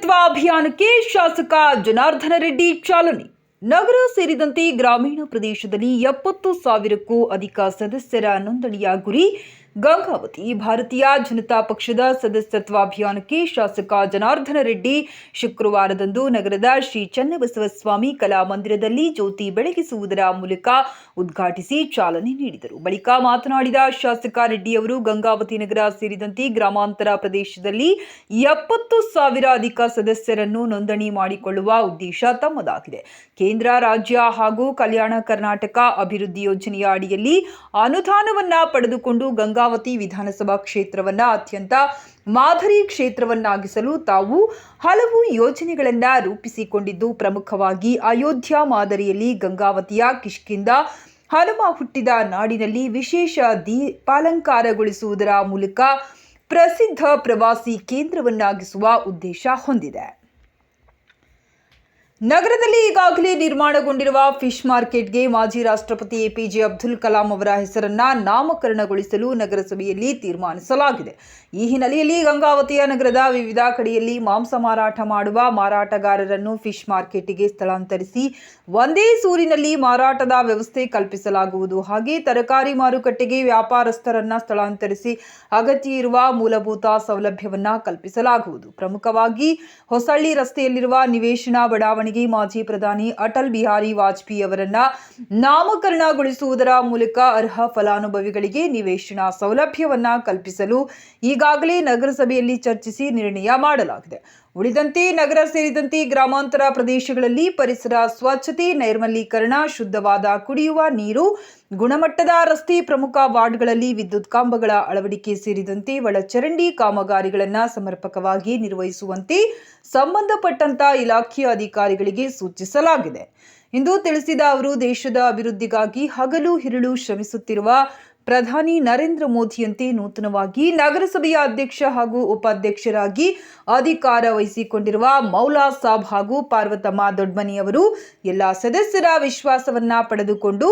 ಅಭಿಯಾನಕ್ಕೆ ಶಾಸಕ ಜನಾರ್ದನ ರೆಡ್ಡಿ ಚಾಲನೆ. ನಗರ ಸೇರಿದಂತೆ ಗ್ರಾಮೀಣ ಪ್ರದೇಶದಲ್ಲಿ ಎಪ್ಪತ್ತು ಸಾವಿರಕ್ಕೂ ಅಧಿಕ ಸದಸ್ಯರ ನೋಂದಣಿಯ ಗುರಿ ಗಂಗಾವತಿ ಭಾರತೀಯ ಜನತಾ ಪಕ್ಷದ ಸದಸ್ಯತ್ವ ಅಭಿಯಾನಕ್ಕೆ ಶಾಸಕ ಜನಾರ್ದನ ರೆಡ್ಡಿ ಶುಕ್ರವಾರದಂದು ನಗರದ ಶ್ರೀ ಚನ್ನಬಸವಸ್ವಾಮಿ ಕಲಾಮಂದಿರದಲ್ಲಿ ಜ್ಯೋತಿ ಬೆಳಗಿಸುವುದರ ಮೂಲಕ ಉದ್ಘಾಟಿಸಿ ಚಾಲನೆ ನೀಡಿದರು. ಬಳಿಕ ಮಾತನಾಡಿದ ಶಾಸಕ ರೆಡ್ಡಿಯವರು ಗಂಗಾವತಿ ನಗರ ಸೇರಿದಂತೆ ಗ್ರಾಮಾಂತರ ಪ್ರದೇಶದಲ್ಲಿ ಎಪ್ಪತ್ತು ಸಾವಿರ ಅಧಿಕ ಸದಸ್ಯರನ್ನು ನೋಂದಣಿ ಮಾಡಿಕೊಳ್ಳುವ ಉದ್ದೇಶ ತಮ್ಮದಾಗಿದೆ. ಕೇಂದ್ರ, ರಾಜ್ಯ ಹಾಗೂ ಕಲ್ಯಾಣ ಕರ್ನಾಟಕ ಅಭಿವೃದ್ಧಿ ಯೋಜನೆಯ ಅಡಿಯಲ್ಲಿ ಅನುದಾನವನ್ನ ಪಡೆದುಕೊಂಡು ಗಂಗಾವತಿ ವಿಧಾನಸಭಾ ಕ್ಷೇತ್ರವನ್ನು ಅತ್ಯಂತ ಮಾದರಿ ಕ್ಷೇತ್ರವನ್ನಾಗಿಸಲು ತಾವು ಹಲವು ಯೋಜನೆಗಳನ್ನ ರೂಪಿಸಿಕೊಂಡಿದ್ದು, ಪ್ರಮುಖವಾಗಿ ಅಯೋಧ್ಯ ಮಾದರಿಯಲ್ಲಿ ಗಂಗಾವತಿಯ ಕಿಷ್ಕಿಂದ ಹನುಮ ಹುಟ್ಟಿದ ನಾಡಿನಲ್ಲಿ ವಿಶೇಷ ದೀಪಾಲಂಕಾರಗೊಳಿಸುವುದರ ಮೂಲಕ ಪ್ರಸಿದ್ಧ ಪ್ರವಾಸಿ ಕೇಂದ್ರವನ್ನಾಗಿಸುವ ಉದ್ದೇಶ ಹೊಂದಿದೆ. ನಗರದಲ್ಲಿ ಈಗಾಗಲೇ ನಿರ್ಮಾಣಗೊಂಡಿರುವ ಫಿಶ್ ಮಾರ್ಕೆಟ್ಗೆ ಮಾಜಿ ರಾಷ್ಟ್ರಪತಿ ಎಪಿಜೆ ಅಬ್ದುಲ್ ಕಲಾಂ ಅವರ ಹೆಸರನ್ನ ನಾಮಕರಣಗೊಳಿಸಲು ನಗರಸಭೆಯಲ್ಲಿ ತೀರ್ಮಾನಿಸಲಾಗಿದೆ. ಈ ಹಿನ್ನೆಲೆಯಲ್ಲಿ ಗಂಗಾವತಿಯ ನಗರದ ವಿವಿಧ ಕಡೆಯಲ್ಲಿ ಮಾಂಸ ಮಾರಾಟ ಮಾಡುವ ಮಾರಾಟಗಾರರನ್ನು ಫಿಶ್ ಮಾರ್ಕೆಟ್ಗೆ ಸ್ಥಳಾಂತರಿಸಿ ಒಂದೇ ಸೂರಿನಲ್ಲಿ ಮಾರಾಟದ ವ್ಯವಸ್ಥೆ ಕಲ್ಪಿಸಲಾಗುವುದು. ಹಾಗೆ ತರಕಾರಿ ಮಾರುಕಟ್ಟೆಗೆ ವ್ಯಾಪಾರಸ್ಥರನ್ನ ಸ್ಥಳಾಂತರಿಸಿ ಅಗತ್ಯ ಇರುವ ಮೂಲಭೂತ ಸೌಲಭ್ಯವನ್ನ ಕಲ್ಪಿಸಲಾಗುವುದು. ಪ್ರಮುಖವಾಗಿ ಹೊಸಳ್ಳಿ ರಸ್ತೆಯಲ್ಲಿರುವ ನಿವೇಶನ ಬಡಾವಣೆಗೆ ಮಾಜಿ ಪ್ರಧಾನಿ ಅಟಲ್ ಬಿಹಾರಿ ವಾಜಪೇಯಿ ಅವರನ್ನ ನಾಮಕರಣಗೊಳಿಸುವುದರ ಮೂಲಕ ಅರ್ಹ ಫಲಾನುಭವಿಗಳಿಗೆ ನಿವೇಶನ ಸೌಲಭ್ಯವನ್ನ ಕಲ್ಪಿಸಲು ಈಗಾಗಲೇ ನಗರಸಭೆಯಲ್ಲಿ ಚರ್ಚಿಸಿ ನಿರ್ಣಯ ಮಾಡಲಾಗಿದೆ. ಉಳಿದಂತೆ ನಗರ ಸೇರಿದಂತೆ ಗ್ರಾಮಾಂತರ ಪ್ರದೇಶಗಳಲ್ಲಿ ಪರಿಸರ ಸ್ವಚ್ಛತೆ, ನೈರ್ಮಲೀಕರಣ, ಶುದ್ಧವಾದ ಕುಡಿಯುವ ನೀರು, ಗುಣಮಟ್ಟದ ರಸ್ತೆ ಪ್ರಮುಖ ವಾರ್ಡ್ಗಳಲ್ಲಿ ವಿದ್ಯುತ್ ಕಂಬಗಳ ಅಳವಡಿಕೆ ಸೇರಿದಂತೆ ಒಳಚರಂಡಿ ಕಾಮಗಾರಿಗಳನ್ನು ಸಮರ್ಪಕವಾಗಿ ನಿರ್ವಹಿಸುವಂತೆ ಸಂಬಂಧಪಟ್ಟಂತ ಇಲಾಖೆಯ ಅಧಿಕಾರಿಗಳಿಗೆ ಸೂಚಿಸಲಾಗಿದೆ. ಎಂದು ತಿಳಿಸಿದ ಅವರು, ದೇಶದ ಅಭಿವೃದ್ಧಿಗಾಗಿ ಹಗಲು ಹಿರುಳು ಶ್ರಮಿಸುತ್ತಿರುವ ಪ್ರಧಾನಿ ನರೇಂದ್ರ ಮೋದಿಯಂತೆ ನೂತನವಾಗಿ ನಗರಸಭೆಯ ಅಧ್ಯಕ್ಷ ಹಾಗೂ ಉಪಾಧ್ಯಕ್ಷರಾಗಿ ಅಧಿಕಾರ ವಹಿಸಿಕೊಂಡಿರುವ ಮೌಲಾ ಸಾಬ್ ಹಾಗೂ ಪಾರ್ವತಮ್ಮ ದೊಡ್ಮನಿಯವರು ಎಲ್ಲ ಸದಸ್ಯರ ವಿಶ್ವಾಸವನ್ನ ಪಡೆದುಕೊಂಡು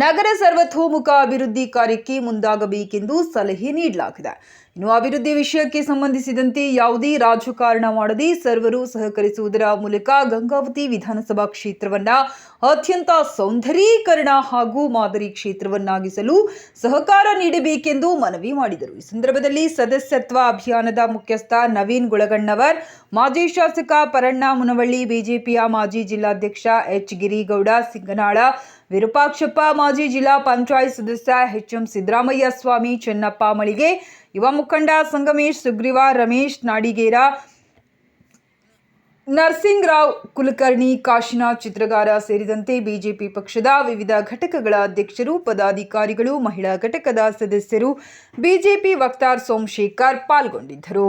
ನಗರ ಸರ್ವತೋಮುಖ ಅಭಿವೃದ್ಧಿ ಕಾರ್ಯಕ್ಕೆ ಮುಂದಾಗಬೇಕೆಂದು ಸಲಹೆ ನೀಡಲಾಗಿದೆ. ಇನ್ನು ಅಭಿವೃದ್ಧಿ ವಿಷಯಕ್ಕೆ ಸಂಬಂಧಿಸಿದಂತೆ ಯಾವುದೇ ರಾಜಕಾರಣ ಮಾಡದೆ ಸರ್ವರು ಸಹಕರಿಸುವುದರ ಮೂಲಕ ಗಂಗಾವತಿ ವಿಧಾನಸಭಾ ಕ್ಷೇತ್ರವನ್ನ ಅತ್ಯಂತ ಸೌಂದರೀಕರಣ ಹಾಗೂ ಮಾದರಿ ಕ್ಷೇತ್ರವನ್ನಾಗಿಸಲು ಸಹಕಾರ ನೀಡಬೇಕೆಂದು ಮನವಿ ಮಾಡಿದರು. ಈ ಸಂದರ್ಭದಲ್ಲಿ ಸದಸ್ಯತ್ವ ಅಭಿಯಾನದ ಮುಖ್ಯಸ್ಥ ನವೀನ್ ಗುಳಗಣ್ಣವರ್, ಮಾಜಿ ಶಾಸಕ ಪರಣ್ಣ ಮುನವಳ್ಳಿ, ಬಿಜೆಪಿಯ ಮಾಜಿ ಜಿಲ್ಲಾಧ್ಯಕ್ಷ ಎಚ್ ಗಿರಿಗೌಡ, ಸಿಂಗನಾಳ ವಿರೂಪಾಕ್ಷಪ್ಪ, ಮಾಜಿ ಜಿಲ್ಲಾ ಪಂಚಾಯತ್ ಸದಸ್ಯ ಎಚ್ ಎಂ ಸಿದ್ದರಾಮಯ್ಯ ಸ್ವಾಮಿ, ಚೆನ್ನಪ್ಪ ಮಳಿಗೆ, ಯುವ ಮುಖಂಡ ಸಂಗಮೇಶ್ ಸುಗ್ರೀವ ರಮೇಶ್, ನಾಡಿಗೇರ, ನರಸಿಂಗರಾವ್, ಕುಲಕರ್ಣಿ, ಕಾಶಿನಾಥ್ ಚಿತ್ರಗಾರ ಸೇರಿದಂತೆ ಬಿಜೆಪಿ ಪಕ್ಷದ ವಿವಿಧ ಘಟಕಗಳ ಅಧ್ಯಕ್ಷರು, ಪದಾಧಿಕಾರಿಗಳು, ಮಹಿಳಾ ಘಟಕದ ಸದಸ್ಯರು, ಬಿಜೆಪಿ ವಕ್ತಾರ್ ಸೋಮಶೇಖರ್ ಪಾಲ್ಗೊಂಡಿದ್ದರು.